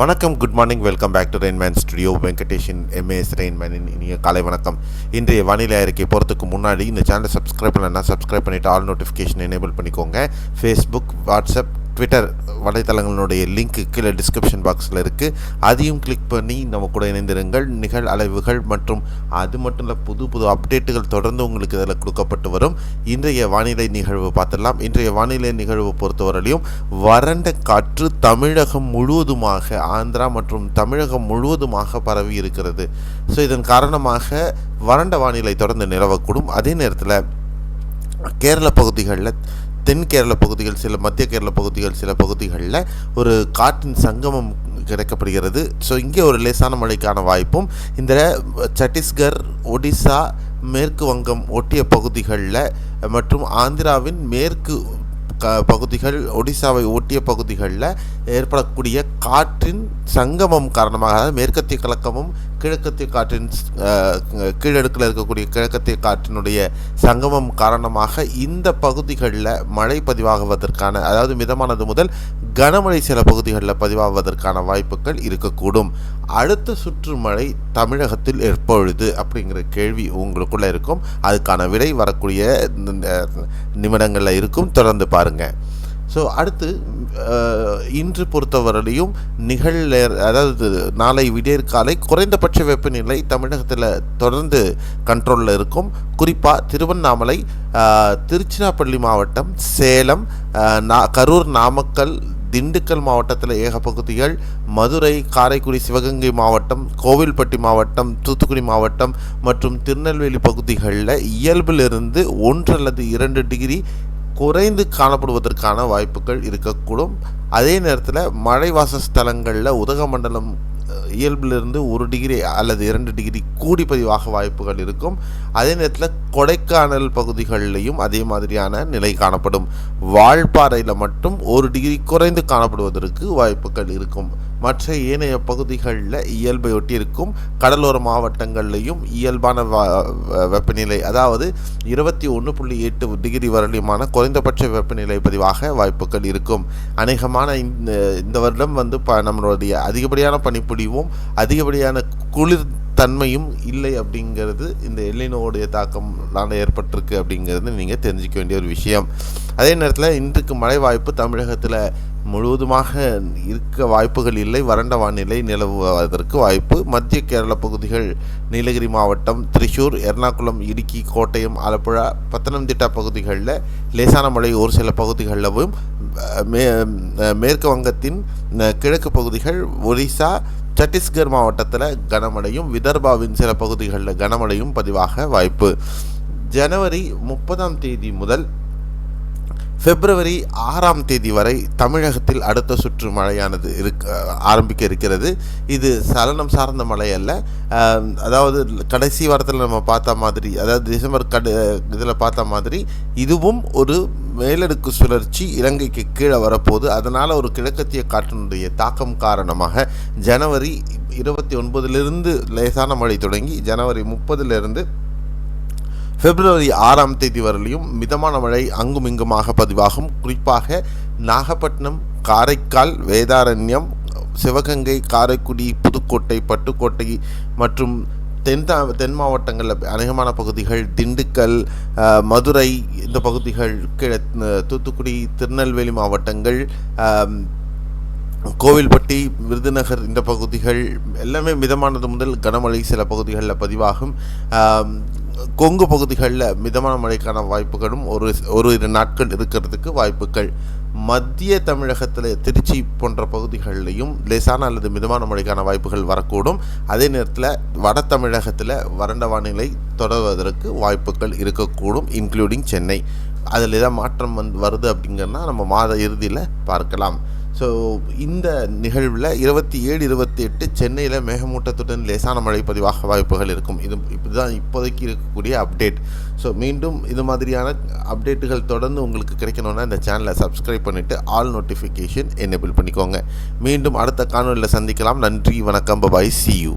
வணக்கம் good morning welcome back to Rainman studio Venkatesan MAS ரெயின்மேனின் இனிய காலை வணக்கம். இன்றைய வானிலை அறிக்கை போகிறதுக்கு முன்னாடி இந்த சேனலை சப்ஸ்கிரைப் பண்ணலன்னா சப்ஸ்கிரைப் பண்ணிவிட்டு ஆல் நோட்டிஃபிகேஷன் எனேபிள் பண்ணிக்கோங்க. ஃபேஸ்புக் வாட்ஸ்அப் ட்விட்டர் வலைத்தளங்களுடைய லிங்க்கு கீழே டிஸ்கிரிப்ஷன் பாக்ஸில் இருக்குது அதையும் கிளிக் பண்ணி நம்ம கூட இணைந்திருங்கள். நிகழ் அலைவுகள் மற்றும் அது மட்டும் இல்லை புது புது அப்டேட்டுகள் தொடர்ந்து உங்களுக்கு இதில் கொடுக்கப்பட்டு வரும். இன்றைய வானிலை நிகழ்வு பார்த்துடலாம். இன்றைய வானிலை நிகழ்வு பொறுத்தவரையிலும் வறண்ட காற்று தமிழகம் முழுவதுமாக ஆந்திரா மற்றும் தமிழகம் முழுவதுமாக பரவி இருக்கிறது. ஸோ இதன் காரணமாக வறண்ட வானிலை தொடர்ந்து நிலவக்கூடும். அதே நேரத்தில் கேரள பகுதிகளில் தென் கேரள பகுதிகள் சில மத்திய கேரள பகுதிகள் சில பகுதிகளில் ஒரு காற்றின் சங்கமம் கிடைக்கப்படுகிறது. ஸோ இங்கே ஒரு லேசான மழைக்கான வாய்ப்பும் இந்த சத்தீஸ்கர் ஒடிசா மேற்கு வங்கம் ஒட்டிய பகுதிகளில் மற்றும் ஆந்திராவின் மேற்கு க பகுதிகள் ஒடிசாவை ஒட்டிய பகுதிகளில் ஏற்படக்கூடிய காற்றின் சங்கமம் காரணமாக அதாவது மேற்கத்திய கலக்கமும் கிழக்கத்திய காற்றின் கீழடுக்கில் இருக்கக்கூடிய கிழக்கத்திய காற்றினுடைய சங்கமம் காரணமாக இந்த பகுதிகளில் மழை பதிவாகுவதற்கான அதாவது மிதமானது முதல் கனமழை சில பகுதிகளில் பதிவாகுவதற்கான வாய்ப்புகள் இருக்கக்கூடும். அடுத்த சுற்று மழை தமிழகத்தில் எப்பொழுது அப்படிங்கிற கேள்வி உங்களுக்குள்ளே இருக்கும். அதுக்கான விடை வரக்கூடிய நிமிடங்களில் இருக்கும். தொடர்ந்து பாருங்கள் ஸோ அடுத்து இன்று பொறுத்தவரையிலையும் நிகழ் அதாவது நாளை விடியற்காலை குறைந்தபட்ச வெப்பநிலை தமிழகத்தில் தொடர்ந்து கண்ட்ரோலில் இருக்கும். குறிப்பாக திருவண்ணாமலை திருச்சிராப்பள்ளி மாவட்டம் சேலம் நா கரூர் நாமக்கல் திண்டுக்கல் மாவட்டத்தில் ஏக பகுதிகள் மதுரை காரைக்குடி சிவகங்கை மாவட்டம் கோவில்பட்டி மாவட்டம் தூத்துக்குடி மாவட்டம் மற்றும் திருநெல்வேலி பகுதிகளில் இயல்பிலிருந்து ஒன்று அல்லது இரண்டு டிகிரி குறைந்து காணப்படுவதற்கான வாய்ப்புகள் இருக்கக்கூடும். அதே நேரத்தில் மழைவாச ஸ்தலங்களில் உதகமண்டலம் இயல்பிலிருந்து ஒரு டிகிரி அல்லது இரண்டு டிகிரி கூடி பதிவாக வாய்ப்புகள் இருக்கும். அதே நேரத்தில் கொடைக்கானல் பகுதிகளிலையும் அதே மாதிரியான நிலை காணப்படும். வால்பாறையில் மட்டும் ஒரு டிகிரி குறைந்து காணப்படுவதற்கு வாய்ப்புகள் இருக்கும். மற்ற ஏனைய பகுதிகளில் இயல்பை ஒட்டியிருக்கும் கடலோர மாவட்டங்கள்லையும் இயல்பான வ- வெப்பநிலை அதாவது இருபத்தி ஒன்று புள்ளி எட்டு டிகிரி வரலியுமான குறைந்தபட்ச வெப்பநிலை பதிவாக வாய்ப்புகள் இருக்கும். அநேகமான இந்த இந்த வருடம் வந்து ப நம்மளுடைய அதிகப்படியான பனிப்பொழிவும் அதிகப்படியான குளிர் தன்மையும் இல்லை அப்படிங்கிறது இந்த எல்லினோடைய தாக்கம்னால ஏற்பட்டிருக்கு அப்படிங்கிறது நீங்கள் தெரிஞ்சுக்க வேண்டிய ஒரு விஷயம். அதே நேரத்தில் இன்றைக்கு மழை வாய்ப்பு தமிழகத்தில் முழுவதுமாக இருக்க வாய்ப்புகள் இல்லை வறண்ட வானிலை நிலவுவதற்கு வாய்ப்பு. மத்திய கேரள பகுதிகள் நீலகிரி மாவட்டம் திரிசூர் எர்ணாகுளம் இடுக்கி கோட்டயம் ஆலப்புழா பத்தனம்திட்டா பகுதிகளில் லேசான மழை ஒரு சில பகுதிகளிலும் மே மேற்கு வங்கத்தின் கிழக்கு பகுதிகள் ஒரிசா சத்தீஸ்கர் மாவட்டத்தில் கனமழையும் விதர்பாவின் சில பகுதிகளில் கனமழையும் பதிவாக வாய்ப்பு. ஜனவரி முப்பதாம் தேதி முதல் பிப்ரவரி ஆறாம் தேதி வரை தமிழகத்தில் அடுத்த சுற்று மழையானது இருக்க ஆரம்பிக்க இருக்கிறது. இது சலனம் சார்ந்த மழை அல்ல. அதாவது கடைசி வாரத்தில் நம்ம பார்த்த மாதிரி அதாவது டிசம்பர் கடு இதில் பார்த்த மாதிரி இதுவும் ஒரு மேலடுக்கு சுழற்சி இலங்கைக்கு கீழே வரப்போகுது. அதனால் ஒரு கிழக்கத்திய காற்றினுடைய தாக்கம் காரணமாக ஜனவரி இருபத்தி ஒன்பதுலேருந்து லேசான மழை தொடங்கி ஜனவரி முப்பதுலேருந்து பிப்ரவரி ஆறாம் தேதி வரலையும் மிதமான மழை அங்கும் இங்குமாக பதிவாகும். குறிப்பாக நாகப்பட்டினம் காரைக்கால் வேதாரண்யம் சிவகங்கை காரைக்குடி புதுக்கோட்டை பட்டுக்கோட்டை மற்றும் தென் தென் மாவட்டங்களில் அநேகமான பகுதிகள் திண்டுக்கல் மதுரை இந்த பகுதிகள் கிழ தூத்துக்குடி திருநெல்வேலி மாவட்டங்கள் கோவில்பட்டி விருதுநகர் இந்த பகுதிகள் எல்லாமே மிதமானது முதல் கனமழை சில பகுதிகளில் பதிவாகும். கொங்கு பகுதிகளில் மிதமான மழைக்கான வாய்ப்புகளும் ஒரு ஒரு இரு நாட்கள் இருக்கிறதுக்கு வாய்ப்புகள். மத்திய தமிழகத்தில் திருச்சி போன்ற பகுதிகளிலையும் லேசான அல்லது மிதமான மழைக்கான வாய்ப்புகள் வரக்கூடும். அதே நேரத்தில் வட தமிழகத்தில் வறண்ட வானிலை தொடர்வதற்கு வாய்ப்புகள் இருக்கக்கூடும் இன்க்ளூடிங் சென்னை. அதில் ஏதாவது மாற்றம் வந்து வருது அப்படிங்கன்னா நம்ம மாத இறுதியில் பார்க்கலாம். ஸோ இந்த நிகழ்வில் இருபத்தி ஏழு இருபத்தி எட்டு சென்னையில் மேகமூட்டத்துடன் லேசான மழை பதிவாக வாய்ப்புகள் இருக்கும். இது இதுதான் இப்போதைக்கு இருக்கக்கூடிய அப்டேட் ஸோ மீண்டும் இது மாதிரியான அப்டேட்டுகள் தொடர்ந்து உங்களுக்கு கிடைக்கணும்னா இந்த சேனலை சப்ஸ்கிரைப் பண்ணிவிட்டு ஆல் நோட்டிஃபிகேஷன் எனேபிள் பண்ணிக்கோங்க. மீண்டும் அடுத்த காணொலியில் சந்திக்கலாம். நன்றி வணக்கம். Bye bye C you